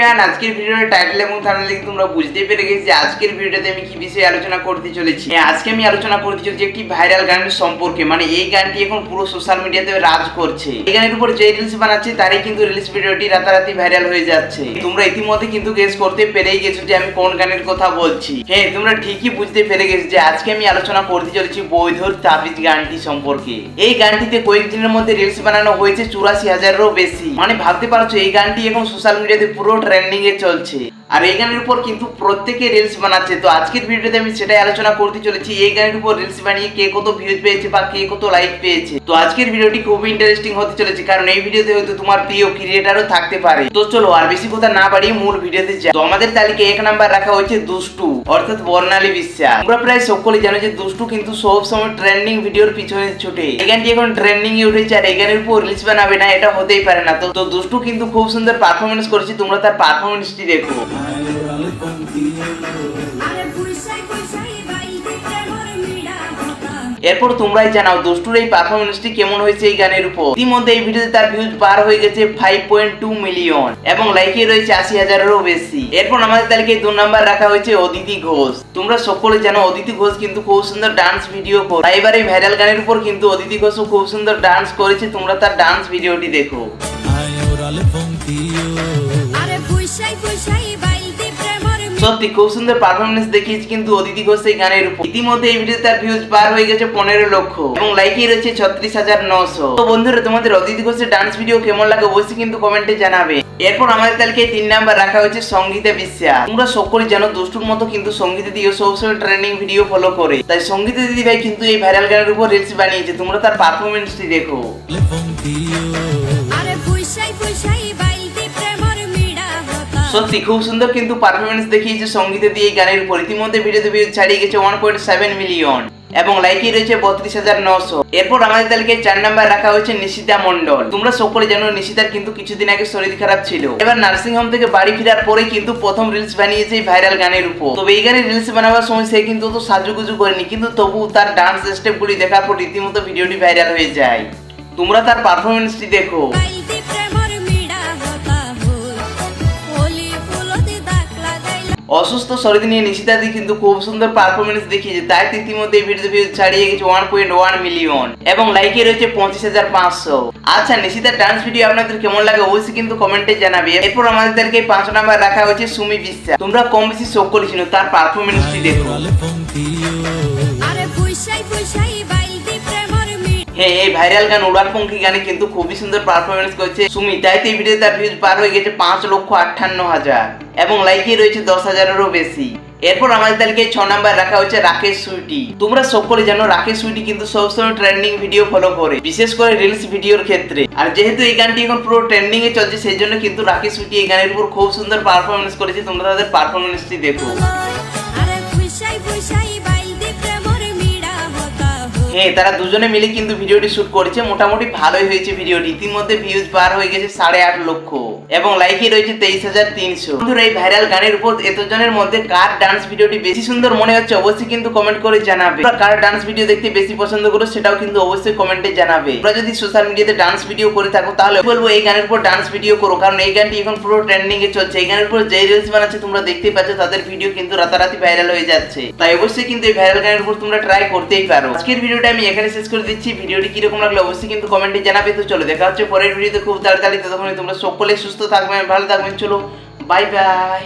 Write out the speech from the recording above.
Everyone আজকের ভিডিওর title এবং থাম্বনেল দেখে তোমরা বুঝতেই পেরে গেছি যে আজকের ভিডিওতে আমি কি বিষয়ে আলোচনা করতে চলেছি। হ্যাঁ, আজকে আমি আলোচনা করতে চলেছি একটি ভাইরাল গানের সম্পর্কে। মানে এই গানটি এখন পুরো সোশ্যাল মিডিয়াতে রাজ করছে। এই গানের উপর যে রিলস বানাচ্ছে তারই কিন্তু রিলস ভিডিওটি রাতারাতি ভাইরাল হয়ে যাচ্ছে। তোমরা ইতিমধ্যে কিন্তু গেস করতে পেরেই গেছো যে আমি কোন গানের কথা বলছি। হ্যাঁ তোমরা ঠিকই বুঝতে পেরে গেছো যে আজকে আমি আলোচনা করতে চলেছি বৈধর তাবিজ গানটি সম্পর্কে। এই গানটিতে কয়েকদিনের মধ্যে রিলস বানানো হয়েছে চুরাশি হাজারেরও বেশি। মানে ভাবতে পারছ এই গানটি এখন সোশ্যাল মিডিয়াতে পুরো ট্রেন্ডিং এ চলছে। আর এই গানের উপর কিন্তু প্রত্যেকে রিলস বানাচ্ছে। তো আজকের ভিডিওতে আমি সেটাই আলোচনা করতে চলেছি, এই গানের উপর রিলস বানিয়ে কে কত ভিউজ পেয়েছে বা কে কত লাইক পেয়েছে। তো আজকের ভিডিওটি খুবই ইন্টারেস্টিং হতে চলেছে, কারণ এই ভিডিওতে হয়তো তোমার প্রিয় ক্রিয়েটারও থাকতে পারে। তো চলো, আর বেশি কথা না বাড়িয়ে মূল ভিডিওতে যাই। তো আমাদের তালিকায় এক নাম্বার রাখা হয়েছে দুষ্টু, অর্থাৎ বর্ণালী বিশ্বাস। তোমরা প্রায় সকলে জানো যে দুষ্টু কিন্তু সব সময় ট্রেন্ডিং ভিডিওর পিছনে ছুটে। এই গানটি এখন ট্রেন্ডিং এ উঠেছে আর এই গানের উপর রিলস বানাবে না, এটা হতেই পারে না। তো দুষ্টু কিন্তু খুব সুন্দর পারফরমেন্স করেছে, তোমরা তার পারফরমেন্সটি দেখো। এরপর তোমরাই জানাও, দুষ্টুর এই পারফরমেন্সটি কেমন হয়েছে এই গানের উপর। ইতিমধ্যে এই ভিডিওতে তার ভিউজ পার হয়ে গেছে ফাইভ পয়েন্ট টু মিলিয়ন এবং লাইকে রয়েছে আশি হাজারেরও বেশি। এরপর আমাদের তালিকায় দু নাম্বার রাখা হয়েছে অদিতি ঘোষ। তোমরা সকলে জানো, অদিতি ঘোষ কিন্তু খুব সুন্দর ডান্স ভিডিও করে। এবার এই ভাইরাল গানের উপর কিন্তু অদিতি ঘোষও খুব সুন্দর ডান্স করেছে, তোমরা তার ডান্স ভিডিওটি দেখো। সত্যি খুব সুন্দর পারফরমেন্স দেখিয়েছে কিন্তু অদিতি ঘোষ এই গানের উপর। ইতিমধ্যে এই ভিডিওতে তার ভিউজ পার হয়ে গেছে পনেরো লক্ষ এবং লাইকই রয়েছে ছত্রিশ হাজার নশো। তো বন্ধুরা তোমাদের অদিতি ঘোষের ডান্স ভিডিও কেমন লাগে অবশ্যই কিন্তু কমেন্টে জানাবে। এরপর আমাদের তালিকায় তিন নাম্বার রাখা হয়েছে সঙ্গীতা বিশ্বাস। তোমরা সকলে জানো দুষ্টুর মতো কিন্তু সঙ্গীতা দিদিও সবসময় ট্রেন্ডিং ভিডিও ফলো করে। তাই সঙ্গীতা দিদি ভাই কিন্তু এই ভাইরাল গানের উপর রিলস বানিয়েছে। তোমরা তার পারফরমেন্সটি দেখো। আরে সত্যি, খুব সুন্দর কিন্তু পারফরমেন্স দেখিয়েছে সঙ্গীতে দিয়ে গানের উপর ইতিমধ্যে ভিডিওতে ভিউজ ছাড়িয়ে গেছে ওয়ান পয়েন্ট সেভেন মিলিয়ন এবং লাইকই রয়েছে বত্রিশ হাজার নশো। এরপর আমাদের তালিকায় চার নাম্বার রাখা হয়েছে নিশিতা মন্ডল তোমরা সকলে জানো নিশিতার কিন্তু কিছুদিন আগে শরীর খারাপ ছিল। এবার নার্সিং হোম থেকে বাড়ি ফেরার পরে কিন্তু প্রথম রিলস বানিয়েছে এই ভাইরাল গানের উপর। তবে এই গানের রিলস বানাবার সময় সে কিন্তু তো সাজুগুজু করেনি, কিন্তু তবু তার ডান্স স্টেপগুলি দেখার পর রীতিমতো ভিডিওটি ভাইরাল হয়ে যায়। তোমরা তার পারফরমেন্সটি দেখো। অসুস্থ শরীর নিয়ে নিশিতাদি কিন্তু খুব সুন্দর পারফরমেন্স দেখিয়েছে। তাই ইতিমধ্যে এই ভিডিওতে ভিউ ছাড়িয়ে গেছে ওয়ান পয়েন্ট ওয়ান মিলিয়ন এবং লাইকে রয়েছে পঁচিশ হাজার পাঁচশো। আচ্ছা নিশিতার ডান্স ভিডিও আপনাদের কেমন লাগে অবশ্যই কিন্তু কমেন্টে জানাবে। এরপর আমাদেরকে পাঁচ নাম্বার রাখা হয়েছে সুমি বিশ্বাস। তোমরা কম বেশি শোক করেছিল তার পারফরমেন্সটি দেখো। ভাইরাল গান উড়ানপঙ্খী গানে কিন্তু খুবই সুন্দর পারফরমেন্স করেছে সুমি। তাই তো এই ভিডিওতে তার ভিউজ পার হয়ে গেছে পাঁচ লক্ষ আটান্ন হাজার এবং লাইকে রয়েছে দশ হাজারেরও বেশি। এরপর আমাদের তালিকায় ছ নাম্বার রাখা হচ্ছে রাকেশ সুইটি। তোমরা সকলে জানো রাকেশ সুইটি কিন্তু সবসময় ট্রেন্ডিং ভিডিও ফলো করে, বিশেষ করে রিলস ভিডিওর ক্ষেত্রে। আর যেহেতু এই গানটি এখন পুরো ট্রেন্ডিং এ চলছে, সেই জন্য কিন্তু রাকেশ সুইটি এই গানের উপর খুব সুন্দর পারফরমেন্স করেছে। তোমরা তাদের পারফরমেন্সটি দেখো। হ্যাঁ তারা দুজনে মিলে কিন্তু ভিডিওটি শুট করেছে। মোটামুটি ভালোই হয়েছে ভিডিওটি। ইতিমধ্যে ভিউজ পার হয়ে গেছে সাড়ে আট লক্ষ। এবং লাইকই রয়েছে তেইশ হাজার তিনশো। এই ভাইরাল গানের উপর এতজনের মধ্যে কার ডান্স ভিডিওটি বেশি সুন্দর মনে হচ্ছে অবশ্যই কিন্তু কমেন্ট করে জানাবে। কার ডান্স ভিডিও দেখতে বেশি পছন্দ করো সেটাও কিন্তু অবশ্যই কমেন্টে জানাবে। তোমরা যদি সোশ্যাল মিডিয়াতে ডান্স ভিডিও করে থাকো, তাহলে বলব, এই গানের উপর ডান্স ভিডিও করো। কারণ এই গানটি এখন পুরো ট্রেন্ডিং এ চলছে। এই গানের উপর যে রিলস বানাচ্ছে, তোমরা দেখতেই পাচ্ছ তাদের ভিডিও কিন্তু রাতারাতি ভাইরাল হয়ে যাচ্ছে। তাই অবশ্যই কিন্তু এই ভাইরাল গানের উপর তোমরা ট্রাই করতেই পারো। আজকের ভিডিওটা আমি এখানে শেষ করে দিচ্ছি। ভিডিওটি কীরকম লাগল অবশ্যই কিন্তু কমেন্টে জানাবে। তো চলো, দেখা হচ্ছে পরের ভিডিওতে খুব তাড়াতাড়ি। তখন তোমরা সকলে সুস্থ থাকবেন ভালো থাকবেন চলো বাই বাই